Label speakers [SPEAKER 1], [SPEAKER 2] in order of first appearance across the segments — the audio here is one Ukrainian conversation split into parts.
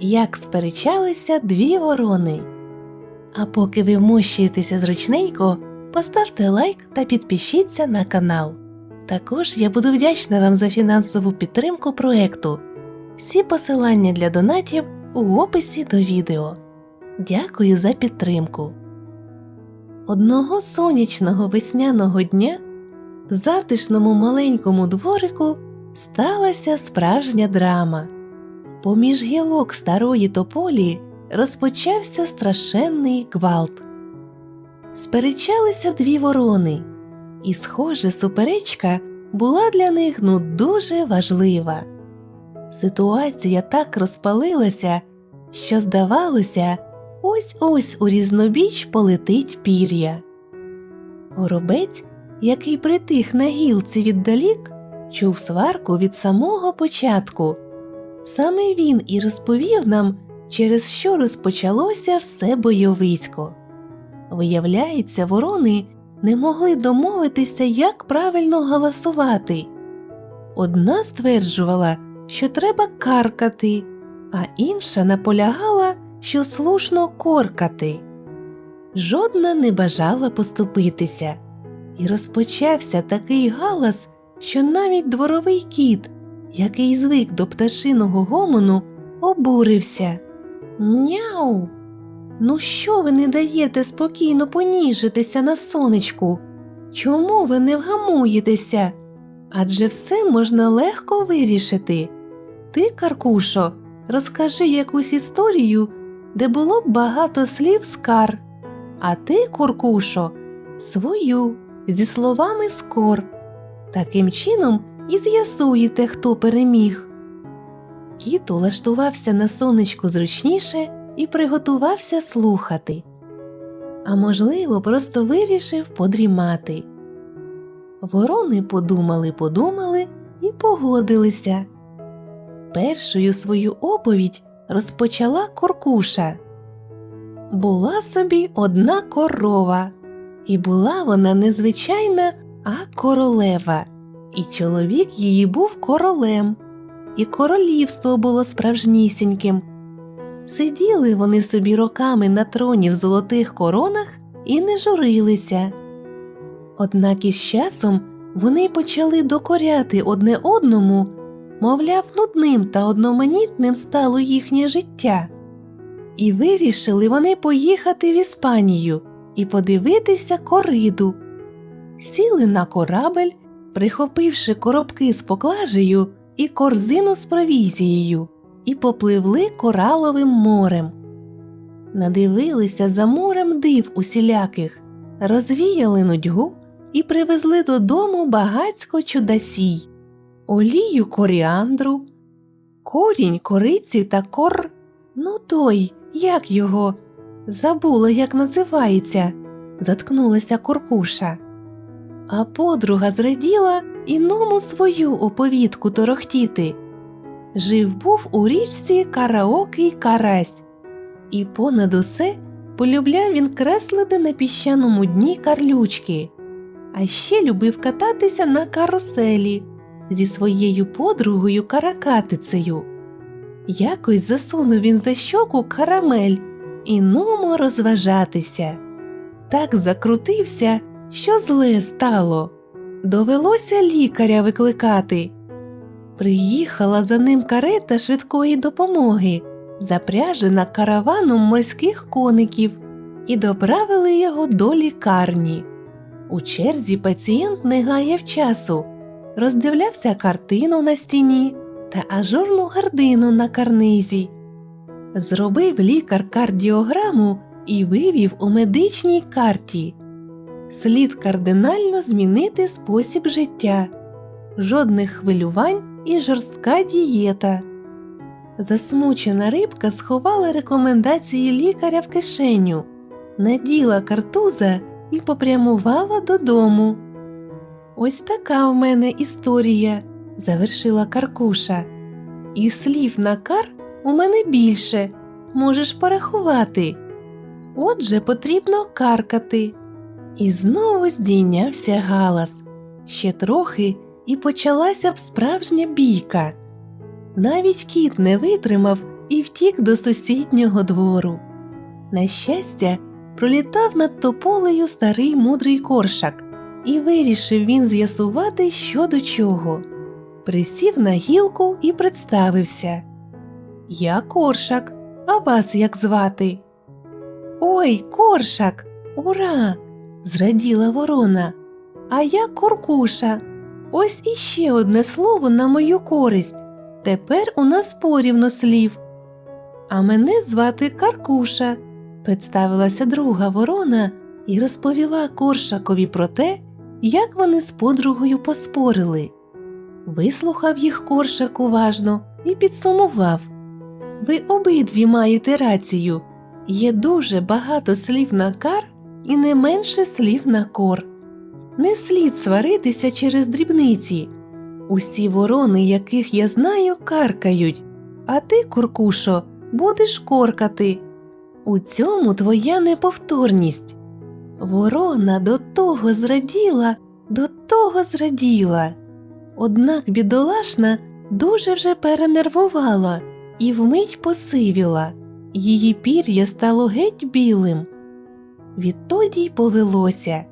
[SPEAKER 1] Як сперечалися дві ворони. А поки ви вмощуєтеся зручненько, поставте лайк та підпишіться на канал. Також я буду вдячна вам за фінансову підтримку проекту. Всі посилання для донатів у описі до відео. Дякую за підтримку. Одного сонячного весняного дня в затишному маленькому дворику сталася справжня драма. Поміж гілок старої тополі розпочався страшенний гвалт. Сперечалися дві ворони, і, схоже, суперечка була для них ну дуже важлива. Ситуація так розпалилася, що, здавалося, ось ось у різнобіч полетить пір'я. Горобець, який притих на гілці віддалік, чув сварку від самого початку. Саме він і розповів нам, через що розпочалося все бойовисько. Виявляється, ворони не могли домовитися, як правильно голосувати. Одна стверджувала, що треба каркати, а інша наполягала, що слушно коркати. Жодна не бажала поступитися, і розпочався такий галас, що навіть дворовий кіт, який звик до пташиного гомону, обурився. Няу. Ну що ви не даєте спокійно поніжитися на сонечку? Чому ви не вгамуєтеся? Адже все можна легко вирішити. Ти, Каркушо, розкажи якусь історію, де було б багато слів скар, а ти, Куркушо, свою зі словами скор. Таким чином і з'ясуєте, хто переміг. Кіт улаштувався на сонечку зручніше і приготувався слухати. А можливо, просто вирішив подрімати. Ворони подумали, подумали і погодилися. Першою свою оповідь розпочала Коркуша. Була собі одна корова, і була вона незвичайна, а королева, і чоловік її був королем, і королівство було справжнісіньким. Сиділи вони собі роками на троні в золотих коронах і не журилися. Однак із часом вони почали докоряти одне одному, мовляв, нудним та одноманітним стало їхнє життя. І вирішили вони поїхати в Іспанію і подивитися кориду. Сіли на корабель, прихопивши коробки з поклажею і корзину з провізією, і попливли кораловим морем. Надивилися за морем див усіляких, розвіяли нудьгу і привезли додому багацько чудасій, олію коріандру, корінь кориці та кор. Ну той, як його? Забула, як називається, заткнулася Куркуша. А подруга зраділа іному свою оповідку торохтіти. Жив був у річці караокий карась, і понад усе полюбляв він креслити на піщаному дні карлючки, а ще любив кататися на каруселі зі своєю подругою каракатицею. Якось засунув він за щоку карамель і нумо розважатися. Так закрутився, що зле стало. Довелося лікаря викликати. Приїхала за ним карета швидкої допомоги, запряжена караваном морських коників, і доправили його до лікарні. У черзі пацієнт не гаяв часу, роздивлявся картину на стіні та ажурну гардину на карнизі. Зробив лікар кардіограму і вивів у медичній карті. Слід кардинально змінити спосіб життя, жодних хвилювань і жорстка дієта. Засмучена рибка сховала рекомендації лікаря в кишеню, наділа картуза і попрямувала додому. Ось така в мене історія, завершила Каркуша. І слів на кар у мене більше, можеш порахувати. Отже, потрібно каркати. І знову здійнявся галас. Ще трохи і почалася б справжня бійка. Навіть кіт не витримав і втік до сусіднього двору. На щастя, пролітав над тополею старий мудрий коршак, і вирішив він з'ясувати, що до чого. Присів на гілку і представився. Я коршак, а вас як звати? Ой, коршак, ура! Зраділа ворона. А я куркуша. Ось іще одне слово на мою користь. Тепер у нас порівно слів. А мене звати Каркуша, представилася друга ворона і розповіла Коршакові про те, як вони з подругою поспорили. Вислухав їх Коршак уважно і підсумував. Ви обидві маєте рацію. Є дуже багато слів на кар і не менше слів на кор. Не слід сваритися через дрібниці. Усі ворони, яких я знаю, каркають, а ти, Куркушо, будеш коркати. У цьому твоя неповторність. Ворона до того зраділа, до того зраділа. Однак бідолашна дуже вже перенервувала і вмить посивіла, її пір'я стало геть білим. Відтоді й повелося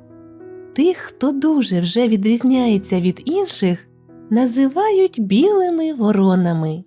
[SPEAKER 1] тих, хто дуже вже відрізняється від інших, називають білими воронами.